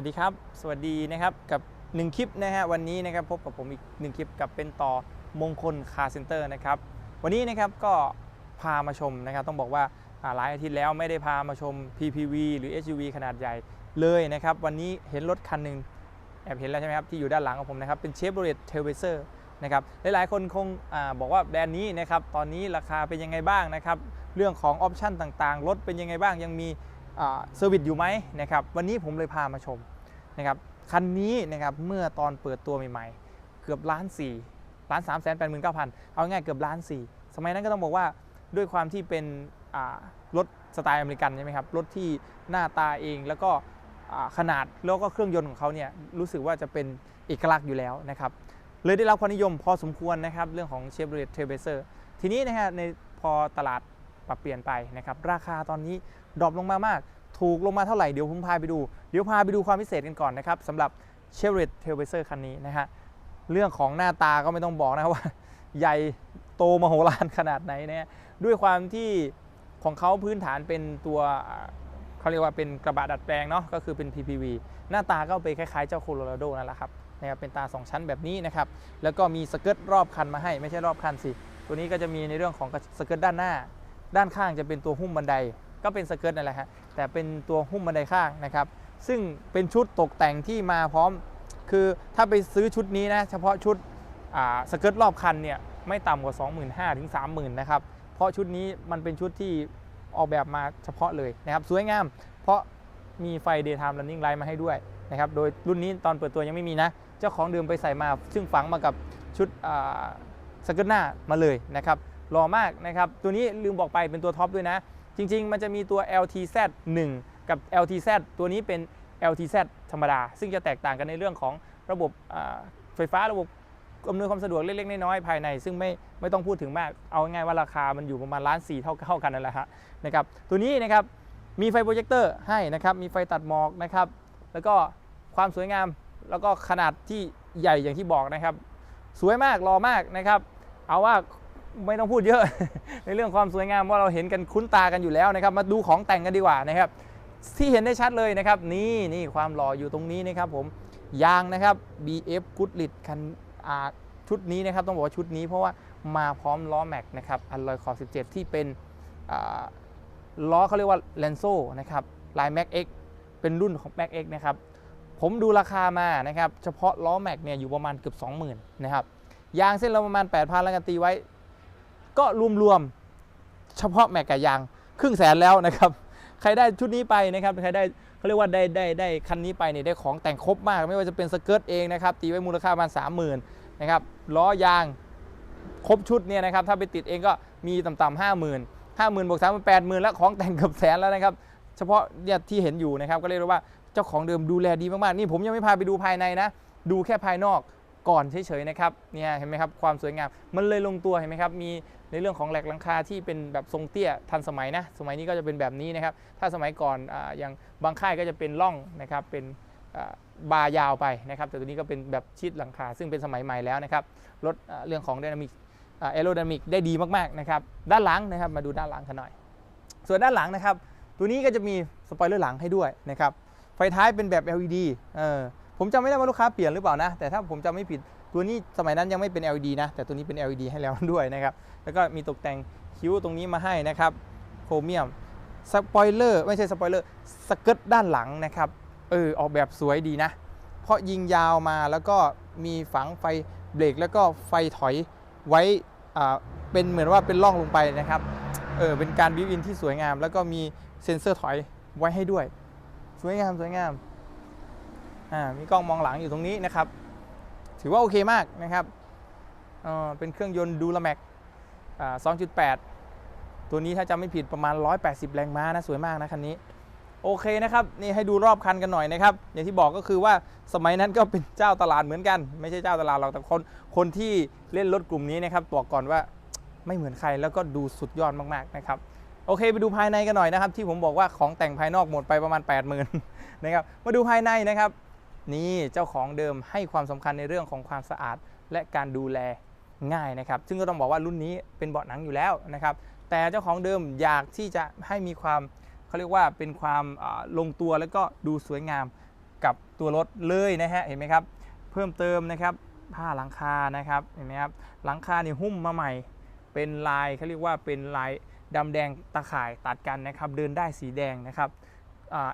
วัสดีครับ สวัสดีนะครับกับ1คลิปนะฮะวันนี้นะครับพบกับผมอีก1คลิปกับเป็นต่อมงคลคาร์เซ็นเตอร์นะครับวันนี้นะครับก็พามาชมนะครับต้องบอกว่าหลายอาทิตย์แล้วไม่ได้พามาชม PPV หรือ SUV ขนาดใหญ่เลยนะครับวันนี้เห็นรถคันหนึ่งแอบเห็นแล้วใช่ไหมครับที่อยู่ด้านหลังของผมนะครับเป็น Chevrolet Trailblazer นะครับหลายๆคนคงอบอกว่าแบรนด์นี้นะครับตอนนี้ราคาเป็นยังไงบ้างนะครับเรื่องของออปชันต่างๆรถเป็นยังไงบ้างยังมีเซอร์วิสอยู่ไหมนะครับวันนี้ผมเลยพามาชม นะครับคันนี้นะครับเมื่อตอนเปิดตัวใหม่ๆ เกือบล้านสี่ล้านสามแสนแปดหมื่นเก้าพันเอาง่ายเกือบล้านสี่สมัยนั้นก็ต้องบอกว่าด้วยความที่เป็นรถสไตล์อเมริกันใช่ไหมครับรถที่หน้าตาเองแล้วก็ขนาดแล้วก็เครื่องยนต์ของเขาเนี่ยรู้สึกว่าจะเป็นเอกลักษณ์อยู่แล้วนะครับเลยได้รับความนิยมพอสมควรนะครับเรื่องของ Chevrolet Trailblazer ทีนี้นะฮะในพอตลาดปรับเปลี่ยนไปนะครับราคาตอนนี้ดรอปลงมามาก ถูกลงมาเท่าไหร่เดี๋ยวผมพาไปดู เดี๋ยวพาไปดูความพิเศษกันก่อนนะครับสำหรับ Chevrolet Trailblazer คันนี้นะฮะเรื่องของหน้าตาก็ไม่ต้องบอกนะว่า ใหญ่โตมโหฬารขนาดไหนนะฮะด้วยความที่ของเขาพื้นฐานเป็นตัวเขาเรียกว่าเป็นกระบะดัดแปลงเนาะก็คือเป็น PPV หน้าตาก็ไปคล้ายๆเจ้าโคโลราโดนั่นแหละครับนะครับเป็นตา 2 ชั้นแบบนี้นะครับ แล้วก็มีสเกิร์ตรอบคันมาให้ไม่ใช่รอบคันสิ ตัวนี้ก็จะมีในเรื่องของสเกิร์ตด้านหน้า ด้านข้างจะเป็นตัวหุ้มบันได ก็เป็นสเกิร์ตนั่นแหละฮะแต่เป็นตัวหุ้มบันไดข้างนะครับ ซึ่งเป็นชุดตกแต่งที่มาพร้อม คือถ้าไปซื้อชุดนี้นะเฉพาะชุดสเกิร์ตรอบคันเนี่ยไม่ต่ำกว่า 25,000ถึง30,000นะครับเพราะชุดนี้มันเป็นชุดที่ออกแบบมาเฉพาะเลยนะครับสวยงาม เพราะมีไฟ daytime running light มาให้ด้วยนะครับโดยรุ่นนี้ตอนเปิดตัวยังไม่มีนะ เจ้าของเดิมไปใส่มา ซึ่งฝังมากับชุดสเกิร์ตหน้ามาเลยนะครับหล่อมากนะครับ ตัวนี้ลืมบอกไปเป็นตัวท็อปด้วยนะ จริง ๆ มันจะมีตัว LTZ 1 กับ LTZ ตัวนี้เป็น LTZ ธรรมดา ซึ่งจะแตกต่างกันในเรื่องของระบบไฟฟ้าระบบอำนวยความสะดวกเล็กๆน้อยๆภายใน ซึ่งไม่ไม่ต้องพูดถึงมาก เอาง่ายๆว่าราคามันอยู่ประมาณล้านสี่เท่าเท่ากันนั่นแหละฮะนะครับตัวนี้นะครับมีไฟโปรเจคเตอร์ให้นะครับมีไฟตัดหมอกนะครับแล้วก็ความสวยงามแล้วก็ขนาดที่ใหญ่อย่างที่บอกนะครับ สวยมากรอมากนะครับ เอาว่า ไม่ต้องพูดเยอะ ในเรื่องความสวยงามว่าเราเห็นกันคุ้นตากันอยู่แล้วนะครับ มาดูของแต่งกันดีกว่านะครับ ที่เห็นได้ชัดเลยนะครับ นี่นี่ความหล่ออยู่ตรงนี้นะครับผมยางนะครับ BF Goodrich คันชุดนี้นะครับ ต้องบอกว่าชุดนี้เพราะว่ามาพร้อมล้อแม็กนะครับอัลลอยขอบ 17 ที่เป็นล้อเขาเรียกว่า l a n z o นะครับลาย Max X เเป็นรุ่นของ Max X นะครับ ผมดูราคามานะครับ เฉพาะล้อแม็กเนี่ยอยู่ประมาณเกือบ 20,000 นะครับ ยางเส้นละประมาณ 8,000 แล้วกันตีไว้ ก็รวมๆเฉพาะแม็กกับยางครึ่งแสนแล้วนะครับ ใครได้ชุดนี้ไปนะครับ ใครได้เขาเรียกว่าได้ได้ได้คันนี้ไปเนี่ยได้ของแต่งครบมาก ไม่ว่าจะเป็นสเกิร์ตเองนะครับ ตีไว้มูลค่าประมาณ30,000นะครับล้อยางครบชุดเนี่ยนะครับ ถ้าไปติดเองก็มีต่ำๆ50,000 50,000บวก3 8 0 0 0แล้วของแต่งเกือบแสนแล้วนะครับ เฉพาะเนี่ยที่เห็นอยู่นะครับก็เรียกว่าเจ้าของเดิมดูแลดีมากๆ นี่ผมยังไม่พาไปดูภายในนะ ดูแค่ภายนอก ก่อนเฉยๆนะครับเนี่ยเห็นไหมครับความสวยงามมันเลยลงตัวเห็นไหมครับมีในเรื่องของแหลกหลังคาที่เป็นแบบทรงเตี้ยทันสมัยนะสมัยนี้ก็จะเป็นแบบนี้นะครับถ้าสมัยก่อนออย่างบางค่ายก็จะเป็นร่องนะครับเป็นบาร์ยาวไปนะครับแต่ตัวนี้ก็เป็นแบบชิดหลังคา ซึ่งเป็นสมัยใหม่แล้วนะครับลดเรื่องของ Dynamic เอโรไดนามิกได้ดีมากๆนะครับด้านหลังนะครับมาดูด้านหลังกันหน่อย ส่วนด้านหลังนะครับตัวนี้ก็จะมีสปอยเลอร์หลังให้ด้วยนะครับไฟท้ายเป็นแบบ LED เออ ผมจำไม่ได้ว่าลูกค้าเปลี่ยนหรือเปล่านะ แต่ถ้าผมจำไม่ผิดตัวนี้สมัยนั้นยังไม่เป็น LED นะ แต่ตัวนี้เป็น LED ให้แล้วด้วยนะครับ แล้วก็มีตกแต่งคิ้วตรงนี้มาให้นะครับโครเมียมสปอยเลอร์ไม่ใช่สปอยเลอร์สเกิร์ตด้านหลังนะครับเออออกแบบสวยดีนะ เพราะยิงยาวมาแล้วก็มีฝังไฟเบรกแล้วก็ไฟถอยไว้อ่าเป็นเหมือนว่าเป็นร่องลงไปนะครับเออเป็นการบิวอินที่สวยงาม แล้วก็มีเซ็นเซอร์ถอยไว้ให้ด้วย สวยงามสวยงาม มีกล้องมองหลังอยู่ตรงนี้นะครับ ถือว่าโอเคมากนะครับเเป็นเครื่องยนต์ดูลแม็กอ่า2.8 ตัวนี้ถ้าจำไม่ผิดประมาณ 180 แรงม้านะสวยมากนะคันนี้โอเคนะครับนี่ให้ดูรอบคันกันหน่อยนะครับ อย่างที่บอกก็คือว่าสมัยนั้นก็เป็นเจ้าตลาดเหมือนกัน ไม่ใช่เจ้าตลาดหรอกแต่คนคนที่เล่นรถกลุ่มนี้นะครับบอกก่อนว่าไม่เหมือนใครแล้วก็ดูสุดยอดมากๆนะครับโอเค ไปดูภายในกันหน่อยนะครับ ที่ผมบอกว่าของแต่งภายนอกหมดไปประมาณ 8 0,000นะครับมาดูภายในนะครับ นี่เจ้าของเดิมให้ความสำคัญในเรื่องของความสะอาดและการดูแลง่ายนะครับ ซึ่งก็ต้องบอกว่ารุ่นนี้เป็นเบาะหนังอยู่แล้วนะครับ แต่เจ้าของเดิมอยากที่จะให้มีความเขาเรียกว่าเป็นความลงตัวแล้วก็ดูสวยงามกับตัวรถเลยนะฮะเห็นไหมครับ เพิ่มเติมนะครับผ้าหลังคานะครับเห็นไหมครับหลังคาเนี่ยหุ้มมาใหม่ เป็นลายเขาเรียกว่าเป็นลายดำแดงตะข่ายตัดกันนะครับ เดินได้สีแดงนะครับ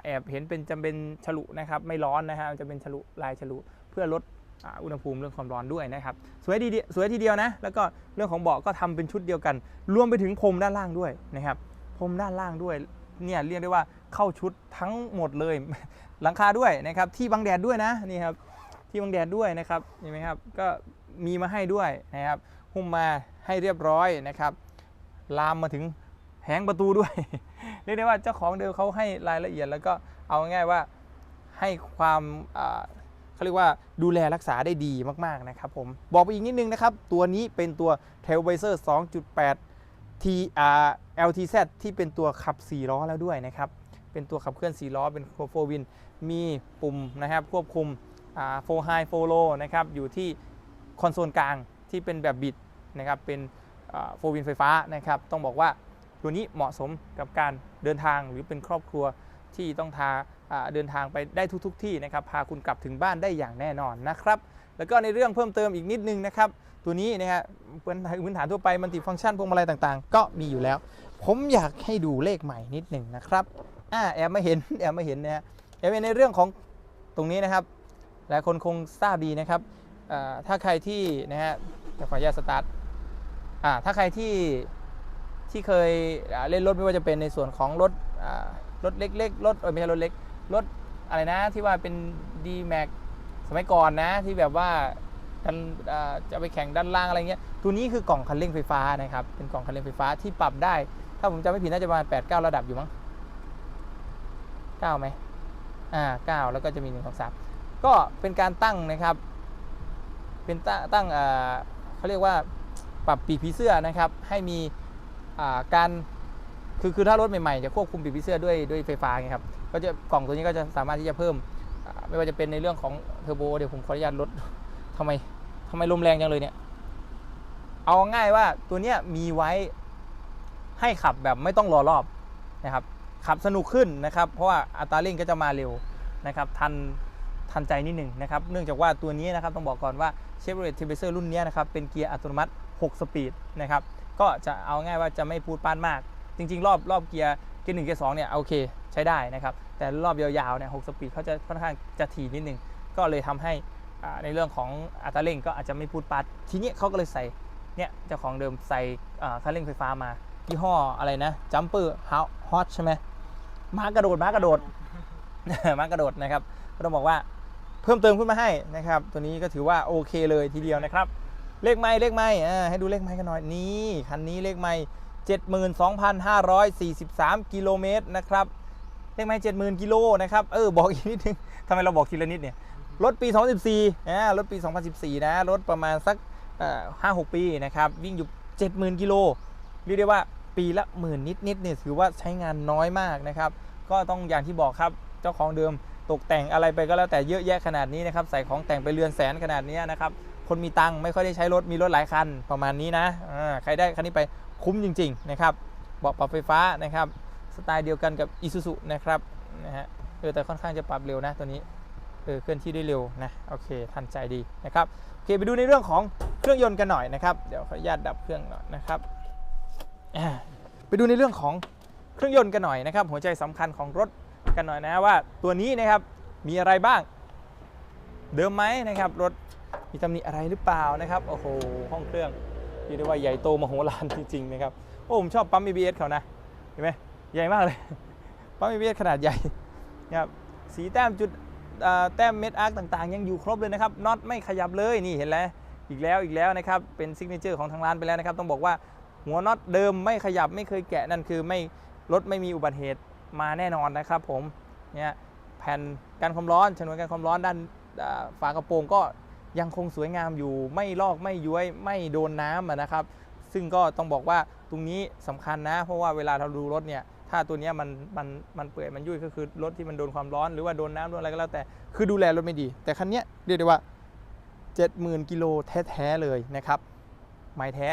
แอบเห็นเป็นจำเป็นฉลุนะครับไม่ร้อนนะฮะจะเป็นฉลุลายฉลุเพื่อลดอุณหภูมิเรื่องความร้อนด้วยนะครับสวยดีสวยทีเดียวนะแล้วก็เรื่องของเบาะก็ทำเป็นชุดเดียวกัน รวมไปถึงพรมด้านล่างด้วยนะครับพรมด้านล่างด้วยเนี่ยเรียกได้ว่าเข้าชุดทั้งหมดเลยหลังคาด้วยนะครับที่บังแดดด้วยนะนี่ครับที่บังแดดด้วยนะครับเห็นไหมครับก็มีมาให้ด้วยนะครับหุ้มมาให้เรียบร้อยนะครับลามมาถึงแผงประตูด้วย เรียกได้ว่าเจ้าของเดิมเขาให้รายละเอียดแล้วก็เอาง่ายๆว่าให้ความเขาเรียกว่าดูแลรักษาได้ดีมากๆนะครับผมบอกไปอีกนิดนึงนะครับ ตัวนี้เป็นตัว t a i l v i s o r 2.8 TR LTZ ที่เป็นตัวขับ 4 ล้อแล้วด้วยนะครับ เป็นตัวขับเคลื่อน 4 ล้อ เป็นโฟวิน มีปุ่มนะครับควบคุมโฟไฮโฟโลนะครับ อยู่ที่คอนโซลกลางที่เป็นแบบบิดนะครับ เป็นโฟวินไฟฟ้านะครับ ต้องบอกว่า ตัวนี้เหมาะสมกับการเดินทางหรือเป็นครอบครัวที่ต้องทาเดินทางไปได้ทุกๆทที่นะครับ พาคุณกลับถึงบ้านได้อย่างแน่นอนนะครับ แล้วก็ในเรื่องเพิ่มเติมอีกนิดนึงนะครับ ตัวนี้นะฮะพื้นฐานทั่วไปมันติฟังก์ชันพวงมาลัยต่างๆ ก็มีอยู่แล้ว ผมอยากให้ดูเลขใหม่นิดหนึ่งนะครับอ่าแอบมาเห็นแอบมาเห็นนะฮะแอบในเรื่องของตรงนี้นะครับหลายคนคงทราบดีนะครับถ้าใครที่นะฮะเดี๋ยวขออนุญาตสตาร์ทถ้าใครที่ ที่เคยเล่นรถไม่ว่าจะเป็นในส่วนของรถรถเล็กๆรถเอ้ยไม่ใช่รถเล็กรถอะไรนะที่ว่าเป็น D Max สมัยก่อนนะที่แบบว่าจะไปแข่งด้านล่างอะไรเงี้ยตัวนี้คือกล่องคันเร่งไฟฟ้านะครับเป็นกล่องคันเร่งไฟฟ้าที่ปรับได้ ถ้าผมจำไม่ผิดน่าจะประมาณ8 9ระดับอยู่มั้ง9ไหมอ่า9แล้วก็จะมี1 2 3ก็เป็นการตั้งนะครับ เป็นตั้งตั้งเขาเรียกว่าปรับปีกผีเสื้อนะครับให้มี การคือคือถ้ารถใหม่ๆจะควบคุมปีกผีเสื้อด้วยด้วยไฟฟ้าไงครับก็จะกล่องตัวนี้ก็จะสามารถที่จะเพิ่ม ไม่ว่าจะเป็นในเรื่องของเทอร์โบเดี๋ยวผมขออนุญาตลดทำไมทำไมลมแรงจังเลยเนี่ย เอาง่ายว่าตัวเนี้ยมีไว้ให้ขับแบบไม่ต้องรอรอบนะครับ ขับสนุกขึ้นนะครับ เพราะว่าอัตราเร่งก็จะมาเร็วนะครับ ทันทันใจนิดหนึ่งนะครับ เนื่องจากว่าตัวนี้นะครับต้องบอกก่อนว่า Chevrolet Trailblazer รุ่นนี้นะครับเป็นเกียร์อัตโนมัติ 6 สปีดนะครับ ก็จะเอาง่ายว่าจะไม่พูดป้านมาก จริง ๆ รอบรอบเกียร์เกียร์หนึ่งเกียร์สองเนี่ยโอเคใช้ได้นะครับ แต่รอบยาวๆเนี่ยหกสปีดเขาจะค่อนข้างจะถี่นิดหนึง ก็เลยทำให้ในเรื่องของอัตราเร่งก็อาจจะไม่พูดปัด ทีนี้เขาก็เลยใส่เนี่ยเจ้าของเดิมใส่อ่าคันเร่งไฟฟ้ามายี่ห้ออะไรนะจัมเปอร์ฮอตใช่ไหมมากระโดดมากระโดดมากระโดดนะครับก็ต้องบอกว่าเพิ่มเติมขึ้นมาให้นะครับ ตัวนี้ก็ถือว่าโอเคเลยทีเดียวนะครับ เลขไม้เลขไม่ให้ดูเลขไม้กันหน่อยนี่คันนี้เลขไม้72,543 กิโลเมตรนะครับเลขไม้70,000 กิโลนะครับเออบอกอีกนิดนึงทำไมเราบอกทีละนิดเนี่ยรถปี 2014นะรถปี 2014 นะรถประมาณสักห้าหกปีนะครับวิ่งอยู่ 70,000 กิโลเรียกได้ว่าปีละหมื่นนิดนิดเนี่ยถือว่าใช้งานน้อยมากนะครับ ก็ต้องอย่างที่บอกครับเจ้าของเดิมตกแต่งอะไรไปก็แล้วแต่เยอะแยะขนาดนี้นะครับ ใส่ของแต่งไปเรือนแสนขนาดนี้นะครับ คนมีตังค์ไม่ค่อยได้ใช้รถมีรถหลายคันประมาณนี้นะใครได้คันนี้ไปคุ้มจริง ๆ นะครับเบาะปรับไฟฟ้านะครับสไตล์เดียวกันกับ Isuzu นะครับนะฮะเออแต่ค่อนข้างจะปรับเร็วนะตัวนี้เออเคลื่อนที่ได้เร็วนะโอเคทันใจดีนะครับโอเคไปดูในเรื่องของเครื่องยนต์กันหน่อยนะครับเดี๋ยวขออนุญาตดับเครื่องหน่อยนะครับไปดูในเรื่องของเครื่องยนต์กันหน่อยนะครับ หัวใจสำคัญของรถกันหน่อยนะว่าตัวนี้นะครับมีอะไรบ้าง เดิมไหมนะครับรถ มีตำหนิอะไรหรือเปล่านะครับ โอ้โห ห้องเครื่องเรียกได้ว่าใหญ่โตมโหฬารจริงๆนะครับ โอ้ผมชอบปั๊ม ABS เขานะ เห็นไหมใหญ่มากเลย ปั๊ม ABS ขนาดใหญ่นะครับ สีแต้มจุดแต้มเม็ดอาร์คต่างๆ ยังอยู่ครบเลยนะครับ น็อตไม่ขยับเลย นี่เห็นแล้วอีกแล้วอีกแล้วนะครับ เป็นซิกเนเจอร์ของทางร้านไปแล้วนะครับ ต้องบอกว่าหัวน็อตเดิมไม่ขยับไม่เคยแกะนั่นคือไม่รถไม่มีอุบัติเหตุมาแน่นอนนะครับผม เนี่ยแผ่นกันความร้อนชนวนกันความร้อนด้านฝากระโปรงก็ ยังคงสวยงามอยู่ไม่ลอกไม่ย้วยไม่โดนน้ำนะครับ ซึ่งก็ต้องบอกว่าตรงนี้สำคัญนะ เพราะว่าเวลาเราดูรถเนี่ยถ้าตัวนี้มันมันมันเปื่อยมันยุ่ยก็คือรถที่มันโดนความร้อนหรือว่าโดนน้ำโดนอะไรก็แล้วแต่คือดูแลรถไม่ดี แต่คันนี้เรียกได้ว่า 70,000กิโลแท้ๆเลยนะครับไม้แท้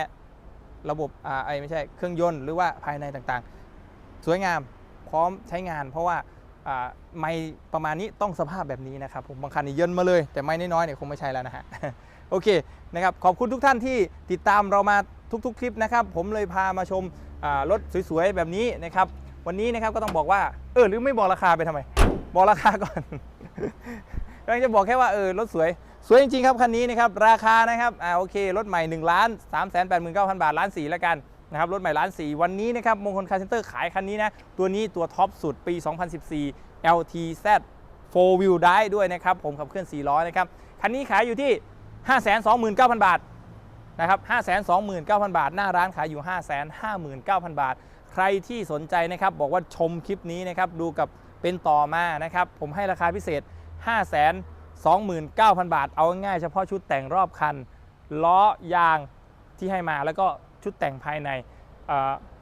ระบบอ่าไอไม่ใช่เครื่องยนต์หรือว่าภายในต่างๆ สวยงามพร้อมใช้งานเพราะว่า ไม่ประมาณนี้ต้องสภาพแบบนี้นะครับผมบางคันนี่เยินมาเลย แต่ไม่น้อยๆเนี่ยคงไม่ใช่แล้วนะฮะโอเคนะครับขอบคุณทุกท่านที่ติดตามเรามาทุกๆ คลิปนะครับ ผมเลยพามาชมรถสวยๆ แบบนี้นะครับ วันนี้นะครับก็ต้องบอกว่า เออหรือไม่บอกราคาไปทำไม บอกราคาก่อนกำลังจะบอกแค่ว่าเออรถสวย สวยจริงๆครับคันนี้นะครับราคานะครับอ่าโอเครถใหม่1ล้าน3 8 9 0 0 0 บาทล้านสี่แล้วกัน นะครับรถใหม่ล้านสี่วันนี้นะครับมงคลคาร์เซ็นเตอร์ขายคันนี้นะตัวนี้ตัวท็อปสุดปี 2014 LTZ 4 wheel drive ด้วยนะครับผมขับเคลื่อน4ล้อนะครับคันนี้ขายอยู่ที่ 529,000 บาทนะครับ529,000 บาท หน้าร้านขายอยู่ 559,000 บาท ใครที่สนใจนะครับบอกว่าชมคลิปนี้นะครับดูกับเป็นต่อมานะครับผมให้ราคาพิเศษ 529,000 บาท เอาง่ายเฉพาะชุดแต่งรอบคันล้อยางที่ให้มาแล้วก็ ชุดแต่งภายใน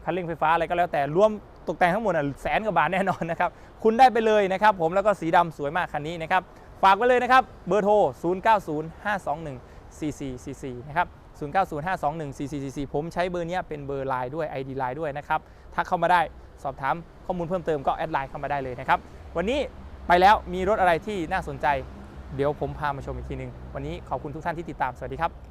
คันเร่งไฟฟ้าอะไรก็แล้วแต่รวมตกแต่งทั้งหมดน่ะแสนกว่าบาทแน่นอนนะครับ คุณได้ไปเลยนะครับผมแล้วก็สีดำสวยมากคันนี้นะครับ ฝากไว้เลยนะครับ เบอร์โทร 0905214444 นะครับ 0905214444 ผมใช้เบอร์นี้เป็นเบอร์ไลน์ด้วย ID ไลน์ด้วยนะครับ ทักเข้ามาได้สอบถามข้อมูลเพิ่มเติมก็แอดไลน์เข้ามาได้เลยนะครับ วันนี้ไปแล้วมีรถอะไรที่น่าสนใจ เดี๋ยวผมพามาชมอีกทีนึง วันนี้ขอบคุณทุกท่านที่ติดตาม สวัสดีครับ